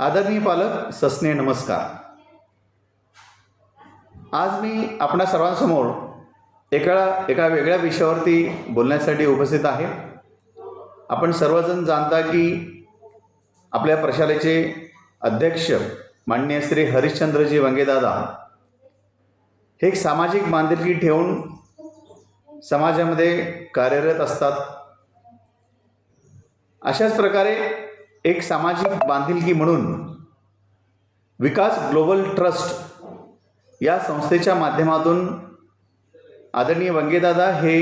आदरणीय पालक ससने नमस्कार. आज मी आपणा सर्वांसमोर एका एका वेगळ्या विषयावरती बोलण्यासाठी उपस्थित आहे. आपण सर्वजण जाणता की आपल्या प्रशालेचे अध्यक्ष माननीय श्री हरिश्चंद्रजी वंगेदादा हे एक सामाजिक बांधिलकी ठेवून समाजामध्ये कार्यरत असतात. अशाच प्रकारे एक सामाजिक बांधिलकी म्हणून विकास ग्लोबल ट्रस्ट या संस्थेच्या माध्यमातून आदरणीय वंगेदादा हे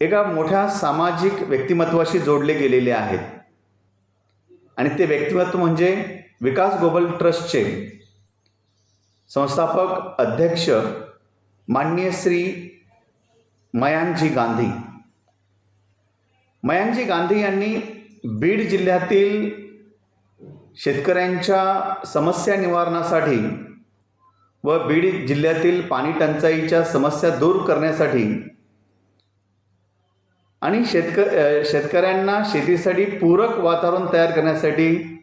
एका मोठ्या सामाजिक व्यक्तिमत्वाशी जोडले गेलेले आहेत. आणि ते व्यक्तिमत्व म्हणजे विकास ग्लोबल ट्रस्टचे संस्थापक अध्यक्ष माननीय श्री मयांजी गांधी. मयांजी गांधी यांनी बीड जिल्ह्यातील शेतकऱ्यांच्या समस्या निवारणासाठी व बीड जिल्ह्यातील पाणी टंचाईच्या समस्या दूर करण्यासाठी आणि शेतक शेतकऱ्यांना शेतीसाठी पूरक वातावरण तयार करण्यासाठी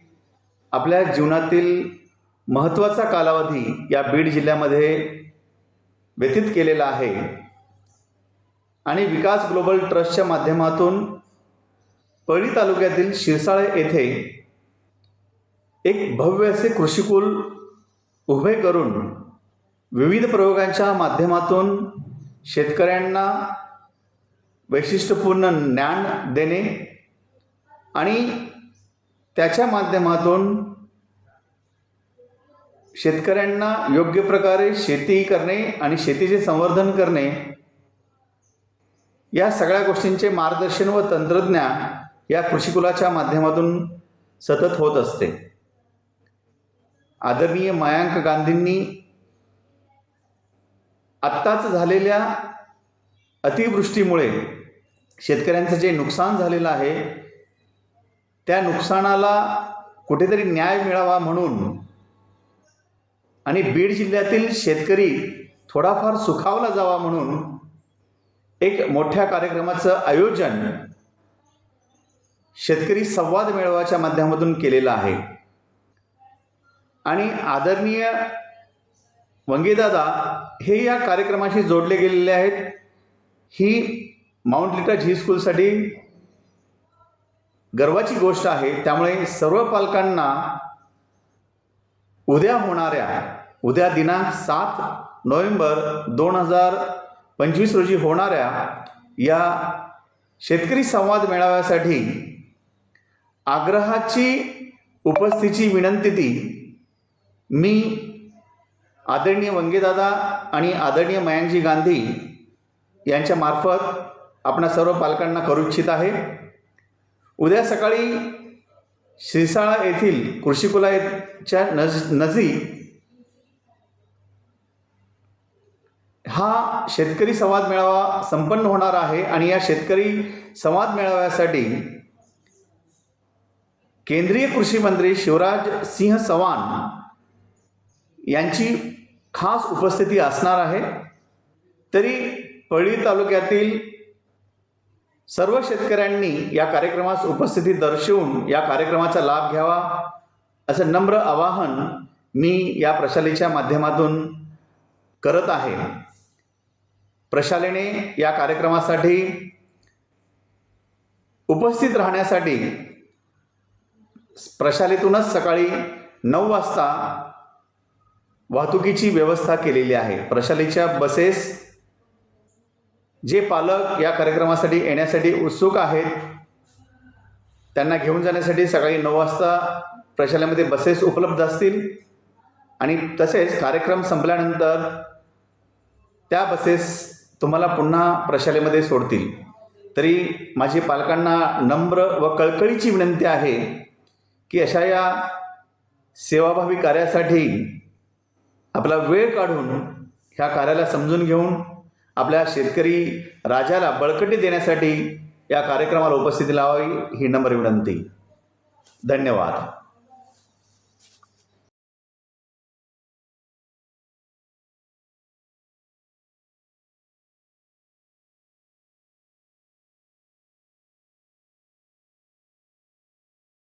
आपल्या जीवनातील महत्त्वाचा कालावधी या बीड जिल्ह्यामध्ये व्यतीत केलेला आहे. आणि विकास ग्लोबल ट्रस्टच्या माध्यमातून परळी तालुक्यातील शिरसाळे येथे एक भव्य असे कृषिकुल उभे करून विविध प्रयोगांच्या माध्यमातून शेतकऱ्यांना वैशिष्ट्यपूर्ण ज्ञान देणे आणि त्याच्या माध्यमातून शेतकऱ्यांना योग्य प्रकारे शेती करणे आणि शेतीचे संवर्धन करणे या सगळ्या गोष्टींचे मार्गदर्शन व तंत्रज्ञान या कृषिकुलाच्या माध्यमातून सतत होत असते. आदरणीय मयांक गांधींनी आत्ताच झालेल्या अतिवृष्टीमुळे शेतकऱ्यांचं जे नुकसान झालेलं आहे त्या नुकसानाला कुठेतरी न्याय मिळावा म्हणून आणि बीड जिल्ह्यातील शेतकरी थोडाफार सुखावला जावा म्हणून एक मोठ्या कार्यक्रमाचं आयोजन शेतकरी संवाद मेळाव्याच्या माध्यमातून केलेला आहे. आणि आदरणीय वंगेदादा हे या कार्यक्रमाशी जोडले गेलेले आहेत. ही माउंट लिटा झी स्कूलसाठी गर्वाची गोष्ट आहे. त्यामुळे सर्व पालकांना उद्या होणाऱ्या उद्या दिनांक सात नोव्हेंबर दोन हजार पंचवीस रोजी होणाऱ्या या शेतकरी संवाद मेळाव्यासाठी आग्रहाची उपस्थितीची विनंती ती मी आदरणीय वंगेदादा आणि आदरणीय मयांजी गांधी यांच्या मार्फत आपणा सर्व पालकांना करू इच्छित आहे. उद्या सकाळी शिरसाळा येथील कृषीकुलाच्या नज नजीक हा शेतकरी संवाद मेळावा संपन्न होणार आहे आणि या शेतकरी संवाद मेळाव्यासाठी केंद्रीय कृषी मंत्री शिवराज सिंह चव्हाण यांची खास उपस्थिती असणार आहे. तरी पळी तालुक्यातील सर्व शेतकऱ्यांनी या कार्यक्रमास उपस्थिती दर्शवून या कार्यक्रमाचा लाभ घ्यावा असं नम्र आवाहन मी या प्रशालेच्या माध्यमातून करत आहे. प्रशालेने या कार्यक्रमासाठी उपस्थित राहण्यासाठी प्रशालेतूनच सकाळी नऊ वाजता वाहतुकीची व्यवस्था केलेली आहे. प्रशालेच्या बसेस जे पालक या कार्यक्रमासाठी येण्यासाठी उत्सुक आहेत त्यांना घेऊन जाण्यासाठी सकाळी नऊ वाजता प्रशालेमध्ये बसेस उपलब्ध असतील आणि तसेच कार्यक्रम संपल्यानंतर त्या बसेस तुम्हाला पुन्हा प्रशालेमध्ये सोडतील. तरी माझी पालकांना नम्र व कळकळीची विनंती आहे की अशा या सेवाभावी कार्यासाठी आपला वेळ काढून ह्या कार्याला समजून घेऊन आपल्या शेतकरी राजाला बळकटी देण्यासाठी या कार्यक्रमाला उपस्थिती लावावी ही नम्र विनंती. धन्यवाद.